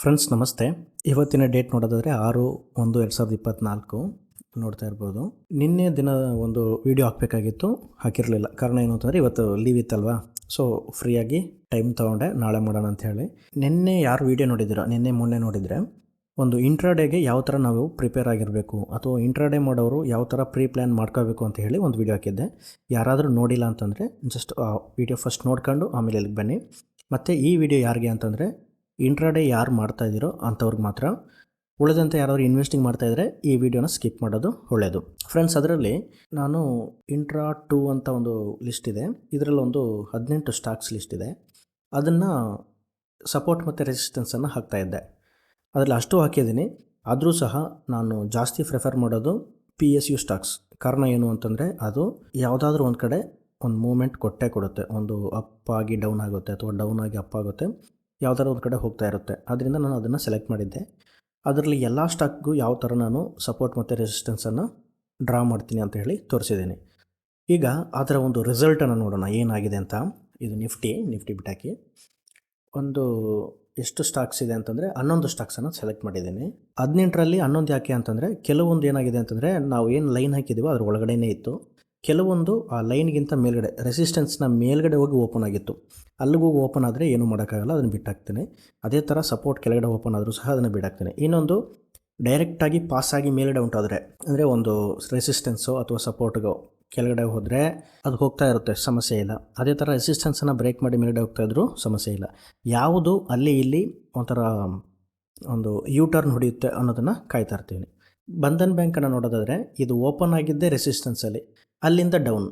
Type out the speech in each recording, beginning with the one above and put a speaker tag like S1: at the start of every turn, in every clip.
S1: Friends ನಮಸ್ತೆ. ಇವತ್ತಿನ date ನೋಡೋದಾದರೆ ಆರು ಒಂದು ಎರಡು ಸಾವಿರದ ಇಪ್ಪತ್ತ್ನಾಲ್ಕು ನೋಡ್ತಾ ಇರ್ಬೋದು. ನಿನ್ನೆ ದಿನ ಒಂದು ವಿಡಿಯೋ ಹಾಕಬೇಕಾಗಿತ್ತು. ಹಾಕಿರಲಿಲ್ಲ. ಕಾರಣ ಏನು ಅಂತಂದರೆ ಇವತ್ತು ಲೀವ್ ಇತ್ತಲ್ವಾ? ಸೊ ಫ್ರೀಯಾಗಿ ಟೈಮ್ ತೊಗೊಂಡೆ. ನಾಳೆ ಮಾಡೋಣ ಅಂತ ಹೇಳಿ. ನಿನ್ನೆ ಯಾರು ವಿಡಿಯೋ ನೋಡಿದ್ದೀರೋ? ನಿನ್ನೆ ಮೊನ್ನೆ ನೋಡಿದರೆ ಒಂದು ಇಂಟ್ರಾಡೇಗೆ ಯಾವ ಥರ ನಾವು ಪ್ರಿಪೇರ್ ಆಗಿರಬೇಕು? ಅಥವಾ ಇಂಟ್ರಾಡೇ ಮಾಡೋರು ಯಾವ ಥರ ಪ್ರೀ ಪ್ಲ್ಯಾನ್ ಮಾಡ್ಕೋಬೇಕು ಅಂತ ಹೇಳಿ ಒಂದು ವಿಡಿಯೋ ಹಾಕಿದ್ದೆ. ಯಾರಾದರೂ ನೋಡಿಲ್ಲ ಅಂತಂದರೆ ಜಸ್ಟ್ ಆ ವಿಡಿಯೋ ಫಸ್ಟ್ ನೋಡ್ಕೊಂಡು ಆಮೇಲೆ ಇಲ್ಲಿಗೆ ಬನ್ನಿ. ಮತ್ತು ಈ ವಿಡಿಯೋ ಯಾರಿಗೆ ಅಂತಂದರೆ ಇಂಟ್ರಾಡೇ ಯಾರು ಮಾಡ್ತಾ ಇದ್ದೀರೋ ಅಂಥವ್ರಿಗೆ ಮಾತ್ರ. ಉಳಿದಂತೆ ಯಾರಾದರೂ ಇನ್ವೆಸ್ಟಿಂಗ್ ಮಾಡ್ತಾ ಇದ್ದರೆ ಈ ವಿಡಿಯೋನ ಸ್ಕಿಪ್ ಮಾಡೋದು ಒಳ್ಳೆಯದು ಫ್ರೆಂಡ್ಸ್ ಅದರಲ್ಲಿ ನಾನು ಇಂಟ್ರಾ ಟೂ ಅಂತ ಒಂದು ಲಿಸ್ಟ್ ಇದೆ. ಇದರಲ್ಲಿ ಒಂದು ಹದಿನೆಂಟು ಸ್ಟಾಕ್ಸ್ ಲಿಸ್ಟ್ ಇದೆ. ಅದನ್ನು ಸಪೋರ್ಟ್ ಮತ್ತು ರೆಸಿಸ್ಟೆನ್ಸನ್ನು ಹಾಕ್ತಾ ಇದ್ದೆ. ಅದರಲ್ಲಿ ಅಷ್ಟು ಹಾಕಿದ್ದೀನಿ. ಆದರೂ ಸಹ ನಾನು ಜಾಸ್ತಿ ಪ್ರಿಫರ್ ಮಾಡೋದು ಪಿ ಎಸ್ ಯು ಸ್ಟಾಕ್ಸ್ ಕಾರಣ ಏನು ಅಂತಂದರೆ ಅದು ಯಾವುದಾದ್ರೂ ಒಂದು ಕಡೆ ಒಂದು ಮೂಮೆಂಟ್ ಕೊಟ್ಟೇ ಕೊಡುತ್ತೆ. ಒಂದು ಅಪ್ ಆಗಿ ಡೌನ್ ಆಗುತ್ತೆ ಅಥವಾ ಡೌನ್ ಆಗಿ ಅಪ್ ಆಗುತ್ತೆ. ಯಾವುದಾದ್ರು ಒಂದು ಕಡೆ ಹೋಗ್ತಾ ಇರುತ್ತೆ. ಅದರಿಂದ ನಾನು ಅದನ್ನು ಸೆಲೆಕ್ಟ್ ಮಾಡಿದ್ದೆ. ಅದರಲ್ಲಿ ಎಲ್ಲ ಸ್ಟಾಕ್ಗೂ ಯಾವ ಥರ ನಾನು ಸಪೋರ್ಟ್ ಮತ್ತು ರೆಸಿಸ್ಟೆನ್ಸನ್ನು ಡ್ರಾ ಮಾಡ್ತೀನಿ ಅಂತ ಹೇಳಿ ತೋರಿಸಿದ್ದೀನಿ. ಈಗ ಅದರ ಒಂದು ರಿಸಲ್ಟನ್ನು ನೋಡೋಣ. ಏನಾಗಿದೆ ಅಂತ. ಇದು ನಿಫ್ಟಿ ನಿಫ್ಟಿ ಬಿಟ್ಟಾಕಿ. ಒಂದು ಎಷ್ಟು ಸ್ಟಾಕ್ಸ್ ಇದೆ ಅಂತಂದರೆ ಹನ್ನೊಂದು ಸ್ಟಾಕ್ಸನ್ನು ಸೆಲೆಕ್ಟ್ ಮಾಡಿದ್ದೀನಿ. ಹದಿನೆಂಟರಲ್ಲಿ ಹನ್ನೊಂದು ಯಾಕೆ ಅಂತಂದರೆ ಕೆಲವೊಂದು ಏನಾಗಿದೆ ಅಂತಂದರೆ ನಾವು ಏನು ಲೈನ್ ಹಾಕಿದ್ದೀವೋ ಅದ್ರ ಒಳಗಡೆನೇ ಇತ್ತು. ಕೆಲವೊಂದು ಆ ಲೈನ್ಗಿಂತ ಮೇಲ್ಗಡೆ ರೆಸಿಸ್ಟೆನ್ಸ್ನ ಮೇಲ್ಗಡೆ ಹೋಗಿ ಓಪನ್ ಆಗಿತ್ತು. ಅಲ್ಲಿಗೆ ಓಪನ್ ಆದರೆ ಏನೂ ಮಾಡೋಕ್ಕಾಗಲ್ಲ, ಅದನ್ನು ಬಿಟ್ಟಾಕ್ತೇನೆ. ಅದೇ ಥರ ಸಪೋರ್ಟ್ ಕೆಳಗಡೆ ಓಪನ್ ಆದರೂ ಸಹ ಅದನ್ನು ಬಿಡಾಕ್ತೇನೆ. ಇನ್ನೊಂದು ಡೈರೆಕ್ಟಾಗಿ ಪಾಸಾಗಿ ಮೇಲ್ಗಡೆ ಉಂಟಾದರೆ, ಅಂದರೆ ಒಂದು ರೆಸಿಸ್ಟೆನ್ಸು ಅಥವಾ ಸಪೋರ್ಟ್ಗೋ ಕೆಳಗಡೆ ಹೋದರೆ ಅದು ಹೋಗ್ತಾ ಇರುತ್ತೆ, ಸಮಸ್ಯೆ ಇಲ್ಲ. ಅದೇ ಥರ ರೆಸಿಸ್ಟೆನ್ಸನ್ನು ಬ್ರೇಕ್ ಮಾಡಿ ಮೇಲ್ಗಡೆ ಹೋಗ್ತಾ ಇದ್ರೂ ಸಮಸ್ಯೆ ಇಲ್ಲ. ಯಾವುದು ಅಲ್ಲಿ ಇಲ್ಲಿ ಒಂಥರ, ಒಂದು ಯೂ ಟರ್ನ್ ಹೊಡೆಯುತ್ತೆ ಅನ್ನೋದನ್ನು ಕಾಯ್ತಾ ಇರ್ತೀನಿ. ಬಂಧನ್ ಬ್ಯಾಂಕನ್ನು ನೋಡೋದಾದರೆ ಇದು ಓಪನ್ ಆಗಿದ್ದೇ ರೆಸಿಸ್ಟೆನ್ಸಲ್ಲಿ ಅಲ್ಲಿಂದ ಡೌನ್,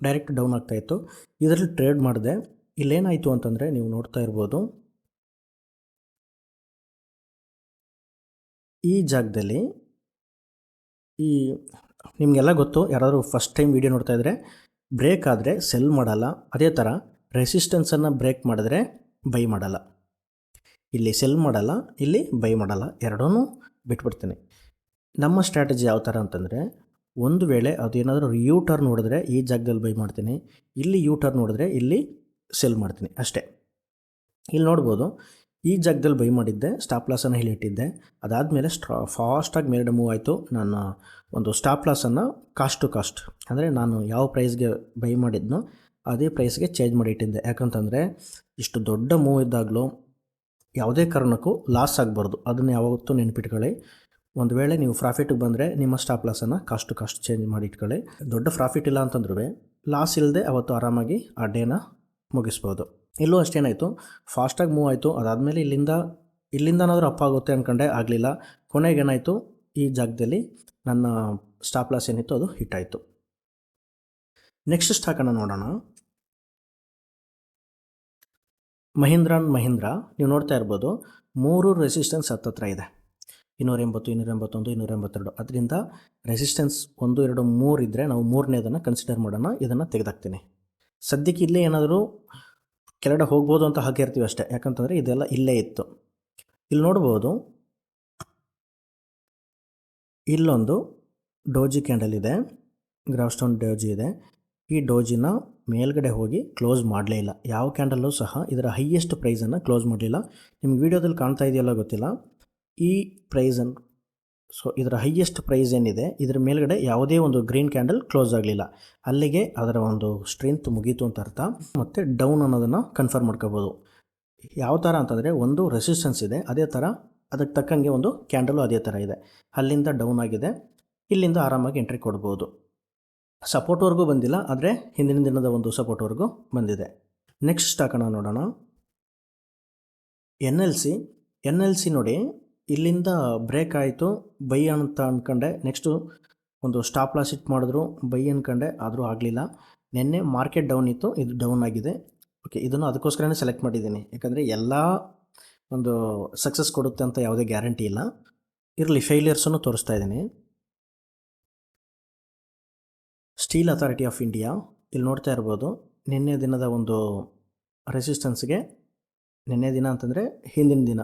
S1: ಡೈರೆಕ್ಟ್ ಡೌನ್ ಆಗ್ತಾಯಿತ್ತು ಇದರಲ್ಲಿ ಟ್ರೇಡ್ ಮಾಡಿದೆ. ಇಲ್ಲೇನಾಯಿತು ಅಂತಂದರೆ ನೀವು ನೋಡ್ತಾ ಇರ್ಬೋದು. ಈ ಜಾಗದಲ್ಲಿ ಈ ನಿಮಗೆಲ್ಲ ಗೊತ್ತು, ಯಾರಾದರೂ ಫಸ್ಟ್ ಟೈಮ್ ವೀಡಿಯೋ ನೋಡ್ತಾ ಇದ್ದರೆ ಬ್ರೇಕ್ ಆದರೆ ಸೆಲ್ ಮಾಡಲ್ಲ. ಅದೇ ಥರ ರೆಸಿಸ್ಟೆನ್ಸನ್ನು ಬ್ರೇಕ್ ಮಾಡಿದ್ರೆ ಬೈ ಮಾಡಲ್ಲ. ಇಲ್ಲಿ ಸೆಲ್ ಮಾಡಲ್ಲ, ಇಲ್ಲಿ ಬೈ ಮಾಡಲ್ಲ. ಎರಡೂ ಬಿಟ್ಬಿಡ್ತೀನಿ. ನಮ್ಮ ಸ್ಟ್ರಾಟಜಿ ಯಾವ ಥರ ಅಂತಂದರೆ ಒಂದು ವೇಳೆ ಅದೇನಾದರೂ ಯೂ ಟರ್ನ್ ನೋಡಿದ್ರೆ ಈ ಜಾಗದಲ್ಲಿ ಬೈ ಮಾಡ್ತೀನಿ, ಇಲ್ಲಿ ಯೂ ಟರ್ನ್ ನೋಡಿದ್ರೆ ಇಲ್ಲಿ ಸೆಲ್ ಮಾಡ್ತೀನಿ ಅಷ್ಟೇ. ಇಲ್ಲಿ ನೋಡ್ಬೋದು, ಈ ಜಾಗದಲ್ಲಿ ಬೈ ಮಾಡಿದ್ದೆ ಸ್ಟಾಪ್ ಲಾಸನ್ನು ಇಲ್ಲಿ ಇಟ್ಟಿದ್ದೆ, ಅದಾದಮೇಲೆ ಸ್ಟ್ರಾ ಫಾಸ್ಟಾಗಿ ಮೇಲ್ಗಡೆ ಮೂವ್ ಆಯಿತು. ನಾನು ಒಂದು ಸ್ಟಾಪ್ ಲಾಸನ್ನು ಕಾಸ್ಟ್ ಟು ಕಾಸ್ಟ್ ಅಂದರೆ ನಾನು ಯಾವ ಪ್ರೈಸ್ಗೆ ಬೈ ಮಾಡಿದ್ನೋ ಅದೇ ಪ್ರೈಸ್ಗೆ ಚೇಂಜ್ ಮಾಡಿ ಇಟ್ಟಿದ್ದೆ. ಯಾಕಂತಂದರೆ ಇಷ್ಟು ದೊಡ್ಡ ಮೂವ್ ಇದ್ದಾಗಲೂ ಯಾವುದೇ ಕಾರಣಕ್ಕೂ ಲಾಸ್ ಆಗಬಾರ್ದು. ಅದನ್ನು ಯಾವತ್ತೂ ನೆನ್ಪಿಟ್ಕೊಳ್ಳಿ. ಒಂದು ವೇಳೆ ನೀವು ಪ್ರಾಫಿಟಿಗೆ ಬಂದರೆ ನಿಮ್ಮ ಸ್ಟಾಪ್ ಲಾಸನ್ನು ಕಾಸ್ಟ್ ಟು ಕಾಸ್ಟ್ ಚೇಂಜ್ ಮಾಡಿ ಇಟ್ಕೊಳ್ಳಿ. ದೊಡ್ಡ ಪ್ರಾಫಿಟ್ ಇಲ್ಲ ಅಂತಂದ್ರೂ ಲಾಸ್ ಇಲ್ಲದೆ ಅವತ್ತು ಆರಾಮಾಗಿ ಆ ಡೇನ ಮುಗಿಸ್ಬೋದು. ಇಲ್ಲೂ ಅಷ್ಟೇನಾಯಿತು ಫಾಸ್ಟಾಗಿ ಮೂವ್ ಆಯಿತು. ಅದಾದಮೇಲೆ ಇಲ್ಲಿಂದ, ಇಲ್ಲಿಂದನಾದರೂ ಅಪ್ ಆಗುತ್ತೆ ಅಂದ್ಕೊಂಡೆ ಆಗಲಿಲ್ಲ. ಕೊನೆಗೆ ಏನಾಯಿತು? ಈ ಜಾಗದಲ್ಲಿ ನನ್ನ ಸ್ಟಾಪ್ ಲಾಸ್ ಏನಿತ್ತು ಅದು ಹಿಟ್ ಆಯಿತು. ನೆಕ್ಸ್ಟ್ ಸ್ಟಾಕನ್ನು ನೋಡೋಣ. ಮಹೀಂದ್ರ ಮಹೀಂದ್ರ, ನೀವು ನೋಡ್ತಾ ಇರ್ಬೋದು, ಮೂರು ರೆಸಿಸ್ಟೆನ್ಸ್ ಹತ್ತತ್ರ ಇದೆ. ಇನ್ನೂರ ಎಂಬತ್ತು ಇನ್ನೂರ ಎಂಬತ್ತೊಂದು ಇನ್ನೂರ ಎಂಬತ್ತೆರಡು ಅದರಿಂದ ರೆಸಿಸ್ಟೆನ್ಸ್ ಒಂದು, ಎರಡು, ಮೂರು ಇದ್ದರೆ ನಾವು ಮೂರನೇದನ್ನು ಕನ್ಸಿಡರ್ ಮಾಡೋಣ, ಇದನ್ನು ತೆಗೆದಾಕ್ತೀನಿ. ಸದ್ಯಕ್ಕೆ ಇಲ್ಲೇ ಏನಾದರೂ ಕೆಳಗಡೆ ಹೋಗ್ಬೋದು ಅಂತ ಹಾಕಿರ್ತೀವಿ ಅಷ್ಟೇ. ಯಾಕಂತಂದರೆ ಇದೆಲ್ಲ ಇಲ್ಲೇ ಇತ್ತು. ಇಲ್ಲಿ ನೋಡ್ಬೋದು, ಇಲ್ಲೊಂದು ಡೋಜಿ ಕ್ಯಾಂಡಲ್ ಇದೆ. ಗ್ರಾಫ್ಸ್ಟೋನ್ ಡೋಜಿ ಇದೆ. ಈ ಡೋಜಿನ ಮೇಲ್ಗಡೆ ಹೋಗಿ ಕ್ಲೋಸ್ ಮಾಡಲೇ ಇಲ್ಲ. ಯಾವ ಕ್ಯಾಂಡಲ್ಲೂ ಸಹ ಇದರ ಹೈಯೆಸ್ಟ್ ಪ್ರೈಸನ್ನು ಕ್ಲೋಸ್ ಮಾಡಲಿಲ್ಲ. ನಿಮ್ಗೆ ವೀಡಿಯೋದಲ್ಲಿ ಕಾಣ್ತಾ ಇದೆಯಲ್ಲ ಗೊತ್ತಿಲ್ಲ. ಈ ಪ್ರೈಸನ್ನು ಸೊ ಇದರ ಹೈಯೆಸ್ಟ್ ಪ್ರೈಸ್ ಏನಿದೆ, ಇದರ ಮೇಲ್ಗಡೆ ಯಾವುದೇ ಒಂದು ಗ್ರೀನ್ ಕ್ಯಾಂಡಲ್ ಕ್ಲೋಸ್ ಆಗಲಿಲ್ಲ. ಅಲ್ಲಿಗೆ ಅದರ ಒಂದು ಸ್ಟ್ರೆಂತ್ ಮುಗೀತು ಅಂತ ಅರ್ಥ. ಮತ್ತು ಡೌನ್ ಅನ್ನೋದನ್ನು ಕನ್ಫರ್ಮ್ ಮಾಡ್ಕೋಬೋದು. ಯಾವ ಥರ ಅಂತಂದರೆ ಒಂದು ರೆಸಿಸ್ಟೆನ್ಸ್ ಇದೆ, ಅದೇ ಥರ ಅದಕ್ಕೆ ತಕ್ಕಂಗೆ ಒಂದು ಕ್ಯಾಂಡಲು ಅದೇ ಥರ ಇದೆ. ಅಲ್ಲಿಂದ ಡೌನ್ ಆಗಿದೆ, ಇಲ್ಲಿಂದ ಆರಾಮಾಗಿ ಎಂಟ್ರಿ ಕೊಡ್ಬೋದು. ಸಪೋರ್ಟ್ವರೆಗೂ ಬಂದಿಲ್ಲ, ಆದರೆ ಹಿಂದಿನ ದಿನದ ಒಂದು ಸಪೋರ್ಟ್ವರೆಗೂ ಬಂದಿದೆ. ನೆಕ್ಸ್ಟ್ ಸ್ಟಾಕನ್ನು ನೋಡೋಣ. N L C, N L C ನೋಡಿ ಇಲ್ಲಿಂದ ಬ್ರೇಕ್ ಆಯಿತು. ಬೈ ಅಂತ ಅಂದ್ಕೊಂಡೆ ನೆಕ್ಸ್ಟು ಒಂದು ಸ್ಟಾಪ್ ಲಾಸ್ ಇಟ್ ಮಾಡಿದ್ರು. ಬೈ ಅಂದ್ಕೊಂಡೆ ಆದರೂ ಆಗಲಿಲ್ಲ. ನಿನ್ನೆ ಮಾರ್ಕೆಟ್ ಡೌನ್ ಇತ್ತು. ಇದು ಡೌನ್ ಆಗಿದೆ. ಓಕೆ ಇದನ್ನು ಅದಕ್ಕೋಸ್ಕರನೇ ಸೆಲೆಕ್ಟ್ ಮಾಡಿದ್ದೀನಿ. ಯಾಕಂದರೆ ಎಲ್ಲ ಒಂದು ಸಕ್ಸಸ್ ಕೊಡುತ್ತೆ ಅಂತ ಯಾವುದೇ ಗ್ಯಾರಂಟಿ ಇಲ್ಲ. ಇರಲಿ ಫೇಲಿಯರ್ಸನ್ನು ತೋರಿಸ್ತಾ ಇದ್ದೀನಿ. ಸ್ಟೀಲ್ ಅಥಾರಿಟಿ ಆಫ್ ಇಂಡಿಯಾ ಇಲ್ಲಿ ನೋಡ್ತಾ ಇರ್ಬೋದು. ನಿನ್ನೆ ದಿನದ ಒಂದು ರೆಸಿಸ್ಟೆನ್ಸ್ಗೆ ನಿನ್ನೆ ದಿನ ಅಂತಂದರೆ ಹಿಂದಿನ ದಿನ.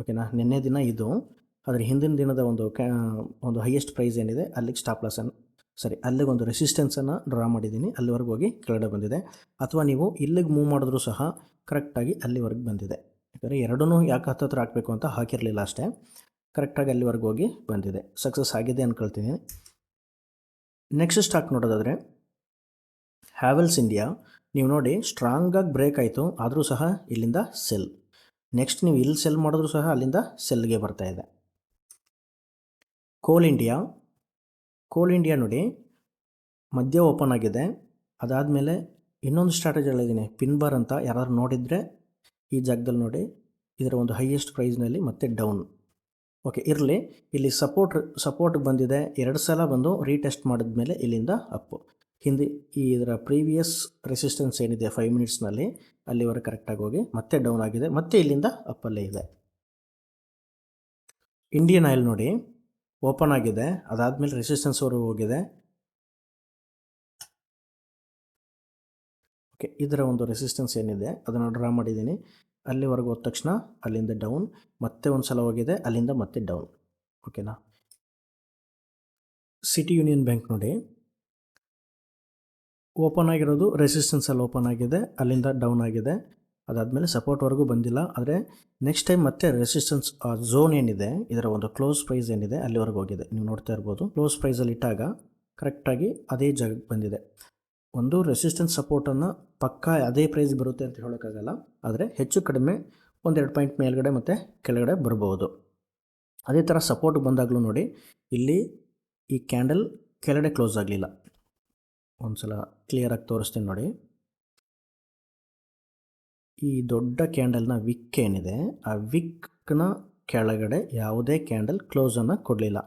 S1: ಓಕೆನಾ ನಿನ್ನೆ ದಿನ ಇದು. ಆದರೆ ಹಿಂದಿನ ದಿನದ ಒಂದು ಒಂದು ಹೈಯೆಸ್ಟ್ ಪ್ರೈಸ್ ಏನಿದೆ, ಅಲ್ಲಿಗೆ ಸ್ಟಾಪ್ ಲಾಸನ್ನು ಸರಿ ಅಲ್ಲಿಗೆ ಒಂದು ರೆಸಿಸ್ಟೆನ್ಸನ್ನು ಡ್ರಾ ಮಾಡಿದ್ದೀನಿ. ಅಲ್ಲಿವರೆಗೆ ಹೋಗಿ ಕೆಳಗಡೆ ಬಂದಿದೆ. ಅಥವಾ ನೀವು ಇಲ್ಲಿಗೆ ಮೂವ್ ಮಾಡಿದ್ರೂ ಸಹ ಕರೆಕ್ಟಾಗಿ ಅಲ್ಲಿವರೆಗೆ ಬಂದಿದೆ. ಯಾಕಂದರೆ ಎರಡೂ ಯಾಕೆ ಹತ್ತತ್ರ ಹಾಕಬೇಕು ಅಂತ ಹಾಕಿರಲಿಲ್ಲ ಅಷ್ಟೇ. ಕರೆಕ್ಟಾಗಿ ಅಲ್ಲಿವರೆಗೆ ಹೋಗಿ ಬಂದಿದೆ. ಸಕ್ಸಸ್ ಆಗಿದೆ ಅಂದ್ಕೊಳ್ತೀನಿ ನೆಕ್ಸ್ಟ್ ಸ್ಟಾಕ್ ನೋಡೋದಾದರೆ ಹ್ಯಾವೆಲ್ಸ್ ಇಂಡಿಯಾ ನೀವು ನೋಡಿ ಸ್ಟ್ರಾಂಗಾಗಿ ಬ್ರೇಕ್ ಆಯಿತು, ಆದರೂ ಸಹ ಇಲ್ಲಿಂದ ಸೆಲ್ ನೆಕ್ಸ್ಟ್ ನೀವು ಇಲ್ಲಿ ಸೆಲ್ ಮಾಡಿದ್ರು ಸಹ ಅಲ್ಲಿಂದ ಸೆಲ್ಗೆ ಬರ್ತಾ ಇದೆ. ಕೋಲ್ ಇಂಡಿಯಾ ಕೋಲ್ ಇಂಡಿಯಾ ನೋಡಿ, ಮಧ್ಯ ಓಪನ್ ಆಗಿದೆ. ಅದಾದಮೇಲೆ ಇನ್ನೊಂದು ಸ್ಟ್ರಾಟಜಿ ಹೇಳಿದ್ದೀನಿ ಪಿನ್ ಬಾರ್ ಅಂತ ಯಾರಾದರೂ ನೋಡಿದರೆ ಈ ಜಾಗದಲ್ಲಿ ನೋಡಿ, ಇದರ ಒಂದು ಹೈಯೆಸ್ಟ್ ಪ್ರೈಸ್ನಲ್ಲಿ ಮತ್ತೆ ಡೌನ್ ಓಕೆ ಇರಲಿ. ಇಲ್ಲಿ ಸಪೋರ್ಟ್ ಸಪೋರ್ಟ್ ಬಂದಿದೆ. ಎರಡು ಸಲ ಬಂದು ರೀಟೆಸ್ಟ್ ಮಾಡಿದ್ಮೇಲೆ ಇಲ್ಲಿಂದ ಅಪ್ಪು ಹಿಂದೆ, ಈ ಇದರ ಪ್ರೀವಿಯಸ್ ರೆಸಿಸ್ಟೆನ್ಸ್ ಏನಿದೆ ಫೈವ್ ಮಿನಿಟ್ಸ್ನಲ್ಲಿ ಅಲ್ಲಿವರೆಗೆ ಕರೆಕ್ಟಾಗಿ ಹೋಗಿ ಮತ್ತೆ ಡೌನ್ ಆಗಿದೆ, ಮತ್ತೆ ಇಲ್ಲಿಂದ ಅಪ್ಪಲ್ಲೇ ಇದೆ. ಇಂಡಿಯನ್ ಆಯಿಲ್ ನೋಡಿ ಓಪನ್ ಆಗಿದೆ, ಅದಾದಮೇಲೆ ರೆಸಿಸ್ಟೆನ್ಸ್ವರೆಗೂ ಹೋಗಿದೆ. ಓಕೆ ಇದರ ಒಂದು ರೆಸಿಸ್ಟೆನ್ಸ್ ಏನಿದೆ, ಅದನ್ನು ಡ್ರಾ ಮಾಡಿದ್ದೀನಿ. ಅಲ್ಲಿವರೆಗೂ ಹೋದ ತಕ್ಷಣ ಅಲ್ಲಿಂದ ಡೌನ್ ಮತ್ತೆ ಒಂದು ಸಲ ಹೋಗಿದೆ, ಅಲ್ಲಿಂದ ಮತ್ತೆ ಡೌನ್ ಓಕೆನಾ ಸಿಟಿ ಯೂನಿಯನ್ ಬ್ಯಾಂಕ್ ನೋಡಿ ಓಪನ್ ಆಗಿರೋದು ರೆಸಿಸ್ಟೆನ್ಸಲ್ಲಿ ಓಪನ್ ಆಗಿದೆ, ಅಲ್ಲಿಂದ ಡೌನ್ ಆಗಿದೆ. ಅದಾದಮೇಲೆ ಸಪೋರ್ಟ್ವರೆಗೂ ಬಂದಿಲ್ಲ. ಆದರೆ ನೆಕ್ಸ್ಟ್ ಟೈಮ್ ಮತ್ತೆ ರೆಸಿಸ್ಟೆನ್ಸ್ ಝೋನ್ ಏನಿದೆ, ಇದರ ಒಂದು ಕ್ಲೋಸ್ ಪ್ರೈಸ್ ಏನಿದೆ ಅಲ್ಲಿವರೆಗೂ ಹೋಗಿದೆ. ನೀವು ನೋಡ್ತಾ ಇರ್ಬೋದು. ಕ್ಲೋಸ್ ಪ್ರೈಸಲ್ಲಿ ಇಟ್ಟಾಗ ಕರೆಕ್ಟಾಗಿ ಅದೇ ಜಾಗಕ್ಕೆ ಬಂದಿದೆ. ಒಂದು ರೆಸಿಸ್ಟೆನ್ಸ್ ಸಪೋರ್ಟನ್ನು ಪಕ್ಕ ಅದೇ ಪ್ರೈಸ್ ಬರುತ್ತೆ ಅಂತ ಹೇಳೋಕ್ಕಾಗಲ್ಲ. ಆದರೆ ಹೆಚ್ಚು ಕಡಿಮೆ ಒಂದೆರಡು ಪಾಯಿಂಟ್ ಮೇಲ್ಗಡೆ ಮತ್ತು ಕೆಳಗಡೆ ಬರ್ಬೋದು. ಅದೇ ಥರ ಸಪೋರ್ಟ್ ಬಂದಾಗಲೂ ನೋಡಿ, ಇಲ್ಲಿ ಈ ಕ್ಯಾಂಡಲ್ ಕೆಳಗಡೆ ಕ್ಲೋಸ್ ಆಗಲಿಲ್ಲ. ಒಂದು ಸಲ ಕ್ಲಿಯರಾಗಿ ತೋರಿಸ್ತೀನಿ ನೋಡಿ. ಈ ದೊಡ್ಡ ಕ್ಯಾಂಡಲ್ನ ವಿಕ್ ಏನಿದೆ, ಆ ವಿಕ್ನ ಕೆಳಗಡೆ ಯಾವುದೇ ಕ್ಯಾಂಡಲ್ ಕ್ಲೋಸನ್ನು ಕೊಡಲಿಲ್ಲ.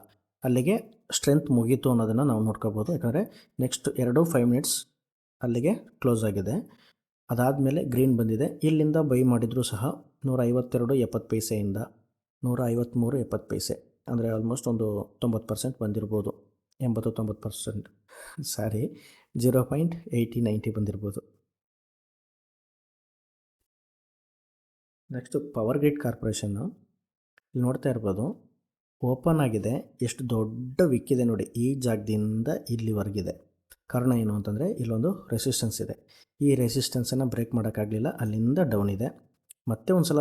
S1: ಅಲ್ಲಿಗೆ ಸ್ಟ್ರೆಂತ್ ಮುಗೀತು ಅನ್ನೋದನ್ನು ನಾವು ನೋಡ್ಕೋಬೋದು. ಯಾಕಂದರೆ ನೆಕ್ಸ್ಟ್ ಎರಡು ಫೈವ್ ಮಿನಿಟ್ಸ್ ಅಲ್ಲಿಗೆ ಕ್ಲೋಸ್ ಆಗಿದೆ. ಅದಾದಮೇಲೆ ಗ್ರೀನ್ ಬಂದಿದೆ. ಇಲ್ಲಿಂದ ಬೈ ಮಾಡಿದರೂ ಸಹ ನೂರ ಐವತ್ತೆರಡು ಎಪ್ಪತ್ತು ಪೈಸೆಯಿಂದ ನೂರ ಐವತ್ತ್ಮೂರು ಎಪ್ಪತ್ತು ಪೈಸೆ, ಅಂದರೆ ಆಲ್ಮೋಸ್ಟ್ ಒಂದು ತೊಂಬತ್ತು ಪರ್ಸೆಂಟ್ ಬಂದಿರ್ಬೋದು. ಎಂಬತ್ತು ತೊಂಬತ್ತು percent sorry zero point eighty ninety ಬಂದಿರ್ಬೋದು. ನೆಕ್ಸ್ಟು ಪವರ್ ಗ್ರಿಡ್ ಕಾರ್ಪೊರೇಷನ್ನು ಇಲ್ಲಿ ನೋಡ್ತಾ ಇರ್ಬೋದು ಓಪನ್ ಆಗಿದೆ. ಎಷ್ಟು ದೊಡ್ಡ ವಿಕ್ಕಿದೆ ನೋಡಿ, ಈ ಜಾಗದಿಂದ ಇಲ್ಲಿವರೆಗಿದೆ. ಕಾರಣ ಏನು ಅಂತಂದರೆ, ಇಲ್ಲೊಂದು ರೆಸಿಸ್ಟೆನ್ಸ್ ಇದೆ. ಈ ರೆಸಿಸ್ಟೆನ್ಸನ್ನು ಬ್ರೇಕ್ ಮಾಡೋಕ್ಕಾಗಲಿಲ್ಲ, ಅಲ್ಲಿಂದ ಡೌನ್ ಇದೆ. ಮತ್ತೆ ಒಂದು ಸಲ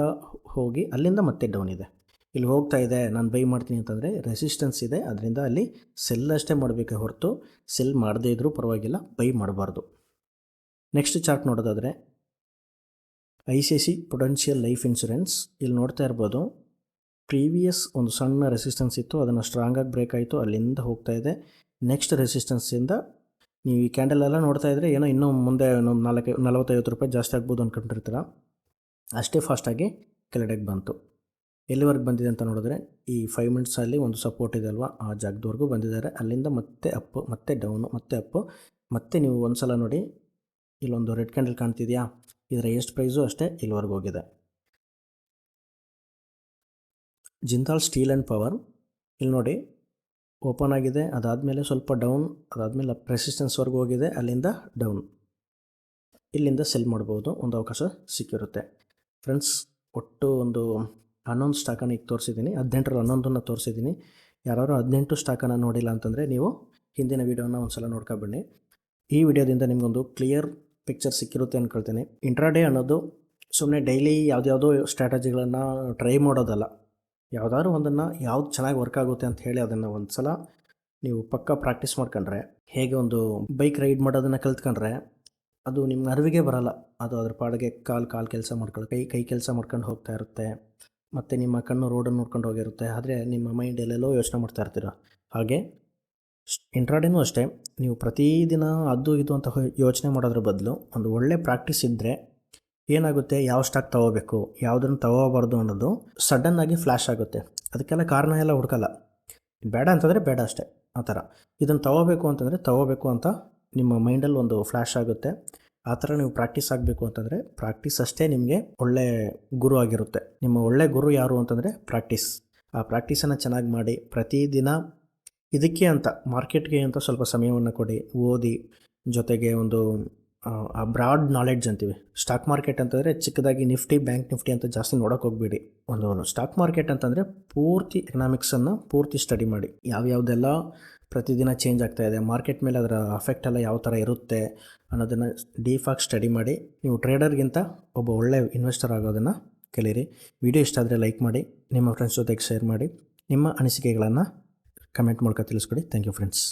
S1: ಹೋಗಿ, ಅಲ್ಲಿಂದ ಮತ್ತೆ ಡೌನ್ ಇದೆ. ಇಲ್ಲಿ ಹೋಗ್ತಾ ಇದೆ, ನಾನು ಬೈ ಮಾಡ್ತೀನಿ ಅಂತಂದರೆ ರೆಸಿಸ್ಟೆನ್ಸ್ ಇದೆ ಅದರಿಂದ ಅಲ್ಲಿ ಸೆಲ್ ಅಷ್ಟೇ ಮಾಡಬೇಕೆ ಹೊರತು ಸೆಲ್ ಮಾಡದೇ ಇದ್ದರೂ ಪರವಾಗಿಲ್ಲ, ಬೈ ಮಾಡಬಾರ್ದು. ನೆಕ್ಸ್ಟ್ ಚಾರ್ಟ್ ನೋಡೋದಾದರೆ I C C potential life insurance ಇಲ್ಲಿ ನೋಡ್ತಾ ಇರ್ಬೋದು ಪ್ರೀವಿಯಸ್ ಒಂದು ಸಣ್ಣ ರೆಸಿಸ್ಟೆನ್ಸ್ ಇತ್ತು, ಅದನ್ನು ಸ್ಟ್ರಾಂಗಾಗಿ ಬ್ರೇಕ್ ಆಯಿತು, ಅಲ್ಲಿಂದ ಹೋಗ್ತಾ ಇದೆ. ನೆಕ್ಸ್ಟ್ ರೆಸಿಸ್ಟೆನ್ಸಿಂದ ನೀವು ಈ ಕ್ಯಾಂಡಲ್ ಎಲ್ಲ ನೋಡ್ತಾ ಇದ್ದರೆ ಏನೋ ಇನ್ನೂ ಮುಂದೆ ಒಂದು ನಾಲ್ಕು, ನಲವತ್ತೈವತ್ತು ರೂಪಾಯಿ ಜಾಸ್ತಿ ಆಗ್ಬೋದು ಅಂದ್ಕೊಂಡಿರ್ತೀರ ಅಷ್ಟೇ ಫಾಸ್ಟಾಗಿ ಕೆಳಗಡೆಗೆ ಬಂತು. ಎಲ್ಲಿವರೆಗೆ ಬಂದಿದೆ ಅಂತ ನೋಡಿದ್ರೆ ಈ ಫೈವ್ ಮಿನಿಟ್ಸಲ್ಲಿ ಒಂದು ಸಪೋರ್ಟ್ ಇದೆ ಅಲ್ವಾ? ಆ ಜಾಗದವರೆಗೂ ಬಂದಿದ್ದಾರೆ. ಅಲ್ಲಿಂದ ಮತ್ತೆ ಅಪ್ಪು ಮತ್ತೆ ಡೌನು ಮತ್ತೆ ಅಪ್ಪು ಮತ್ತೆ ನೀವು ಒಂದು ಸಲ ನೋಡಿ, ಇಲ್ಲೊಂದು ರೆಡ್ ಕ್ಯಾಂಡಲ್ ಕಾಣ್ತಿದೆಯಾ? ಇದರ ಎಷ್ಟು ಪ್ರೈಸು ಅಷ್ಟೇ ಇಲ್ಲಿವರೆಗೂ ಹೋಗಿದೆ. Jindal steel and power. ಇಲ್ಲಿ ನೋಡಿ ಓಪನ್ ಆಗಿದೆ. ಅದಾದಮೇಲೆ ಸ್ವಲ್ಪ ಡೌನ್ ಅದಾದಮೇಲೆ ಪ್ರೆಸಿಸ್ಟೆನ್ಸ್ವರೆಗೂ ಹೋಗಿದೆ. ಅಲ್ಲಿಂದ ಡೌನ್ ಇಲ್ಲಿಂದ ಸೆಲ್ ಮಾಡ್ಬೋದು. ಒಂದು ಅವಕಾಶ ಸಿಕ್ಕಿರುತ್ತೆ. ಫ್ರೆಂಡ್ಸ್ ಒಟ್ಟು ಒಂದು ಹನ್ನೊಂದು ಸ್ಟಾಕನ್ನು ಈಗ ತೋರಿಸಿದ್ದೀನಿ, ಹದಿನೆಂಟರಲ್ಲಿ ಹನ್ನೊಂದನ್ನು ತೋರಿಸಿದ್ದೀನಿ. ಯಾರಾದರೂ ಹದಿನೆಂಟು ಸ್ಟಾಕನ್ನು ನೋಡಿಲ್ಲ ಅಂತಂದರೆ ನೀವು ಹಿಂದಿನ ವೀಡಿಯೋನ ಒಂದು ಸಲ ನೋಡ್ಕೊಬನ್ನಿ ಈ ವಿಡಿಯೋದಿಂದ ನಿಮಗೊಂದು ಕ್ಲಿಯರ್ ಪಿಕ್ಚರ್ ಸಿಕ್ಕಿರುತ್ತೆ ಅಂದ್ಕೊಳ್ತೀನಿ ಇಂಟ್ರಾಡೇ ಅನ್ನೋದು ಸುಮ್ಮನೆ ಡೈಲಿ ಯಾವುದ್ಯಾವುದೋ ಸ್ಟ್ರಾಟಜಿಗಳನ್ನು ಟ್ರೈ ಮಾಡೋದಲ್ಲ. ಯಾವುದಾದ್ರು ಒಂದನ್ನು ಯಾವ್ದು ಚೆನ್ನಾಗಿ ವರ್ಕ್ ಆಗುತ್ತೆ ಅಂತ ಹೇಳಿ ಅದನ್ನು ಒಂದು ಸಲ ನೀವು ಪಕ್ಕ ಪ್ರಾಕ್ಟೀಸ್ ಮಾಡ್ಕೊಂಡ್ರೆ, ಹೇಗೆ ಒಂದು ಬೈಕ್ ರೈಡ್ ಮಾಡೋದನ್ನು ಕಲ್ತ್ಕೊಂಡ್ರೆ, ಅದು ನಿಮ್ಮ ಅರಿವಿಗೆ ಬರಲ್ಲ. ಅದು ಅದ್ರ ಪಾಡಿಗೆ ಕಾಲು ಕಾಲು ಕೆಲಸ ಮಾಡ್ಕೊಂಡು ಕೈ ಕೈ ಕೆಲಸ ಮಾಡ್ಕೊಂಡು ಹೋಗ್ತಾ ಇರುತ್ತೆ. ಮತ್ತು ನಿಮ್ಮ ಕಣ್ಣು ರೋಡನ್ನು ನೋಡ್ಕೊಂಡು ಹೋಗಿರುತ್ತೆ. ಆದರೆ ನಿಮ್ಮ ಮೈಂಡ್ ಎಲ್ಲೆಲ್ಲೋ ಯೋಚನೆ ಮಾಡ್ತಾ ಇರ್ತೀರ? ಹಾಗೆ ಇಂಟ್ರಾಡೇನೂ ಅಷ್ಟೇ, ನೀವು ಪ್ರತಿದಿನ ಅದು ಇದು ಅಂತ ಯೋಚನೆ ಮಾಡೋದ್ರ ಬದಲು ಒಂದು ಒಳ್ಳೆ ಪ್ರಾಕ್ಟೀಸ್ ಇದ್ದರೆ ಏನಾಗುತ್ತೆ? ಯಾವ ಸ್ಟಾಕ್ ತಗೋಬೇಕು? ಯಾವುದನ್ನು ತಗೋಬಾರ್ದು ಅನ್ನೋದು ಸಡನ್ನಾಗಿ ಫ್ಲ್ಯಾಶ್ ಆಗುತ್ತೆ. ಅದಕ್ಕೆಲ್ಲ ಕಾರಣ ಎಲ್ಲ ಹುಡುಕಲ್ಲ. ಬೇಡ ಅಂತಂದರೆ ಬೇಡ ಅಷ್ಟೇ, ಆ ಥರ. ಇದನ್ನು ತಗೋಬೇಕು ಅಂತಂದರೆ ತಗೋಬೇಕು ಅಂತ ನಿಮ್ಮ ಮೈಂಡಲ್ಲಿ ಒಂದು ಫ್ಲ್ಯಾಶ್ ಆಗುತ್ತೆ. ಆ ಥರ ನೀವು ಪ್ರಾಕ್ಟೀಸ್ ಆಗಬೇಕು ಅಂತಂದರೆ ಪ್ರಾಕ್ಟೀಸ್ ಅಷ್ಟೇ ನಿಮಗೆ ಒಳ್ಳೆ ಗುರು ಆಗಿರುತ್ತೆ. ನಿಮ್ಮ ಒಳ್ಳೆ ಗುರು ಯಾರು ಅಂತಂದರೆ ಪ್ರಾಕ್ಟೀಸ್ ಆ ಪ್ರಾಕ್ಟೀಸನ್ನು ಚೆನ್ನಾಗಿ ಮಾಡಿ ಪ್ರತಿದಿನ ಇದಕ್ಕೆ ಅಂತ ಮಾರ್ಕೆಟ್ಗೆ ಅಂತ ಸ್ವಲ್ಪ ಸಮಯವನ್ನು ಕೊಡಿ, ಓದಿ, ಜೊತೆಗೆ ಒಂದು ಆ ಬ್ರಾಡ್ ನಾಲೆಡ್ಜ್ ಅಂತೀವಿ. ಸ್ಟಾಕ್ ಮಾರ್ಕೆಟ್ ಅಂತಂದರೆ ಚಿಕ್ಕದಾಗಿ ನಿಫ್ಟಿ ಬ್ಯಾಂಕ್ ನಿಫ್ಟಿ ಅಂತ ಜಾಸ್ತಿ ನೋಡೋಕೆ ಹೋಗಬೇಡಿ. ಒಂದು ಸ್ಟಾಕ್ ಮಾರ್ಕೆಟ್ ಅಂತಂದರೆ ಪೂರ್ತಿ ಎಕನಾಮಿಕ್ಸನ್ನು ಪೂರ್ತಿ ಸ್ಟಡಿ ಮಾಡಿ. ಯಾವ್ಯಾವುದೆಲ್ಲ ಪ್ರತಿದಿನ ಚೇಂಜ್ ಆಗ್ತಾ ಇದೆ ಮಾರ್ಕೆಟ್ ಮೇಲೆ ಅದರ ಅಫೆಕ್ಟ್ ಎಲ್ಲ ಯಾವ ಥರ ಇರುತ್ತೆ ಅನ್ನೋದನ್ನು ಡೀಫಾಗಿ ಸ್ಟಡಿ ಮಾಡಿ. ನೀವು ಟ್ರೇಡರ್ಗಿಂತ ಒಬ್ಬ ಒಳ್ಳೆ ಇನ್ವೆಸ್ಟರ್ ಆಗೋದನ್ನು ಕಲೀರಿ ವಿಡಿಯೋ ಇಷ್ಟ ಆದರೆ ಲೈಕ್ ಮಾಡಿ, ನಿಮ್ಮ ಫ್ರೆಂಡ್ಸ್ ಜೊತೆಗೆ ಶೇರ್ ಮಾಡಿ, ನಿಮ್ಮ ಅನಿಸಿಕೆಗಳನ್ನು ಕಮೆಂಟ್ ಮೂಲಕ ತಿಳಿಸ್ಕೊಡಿ. Thank you friends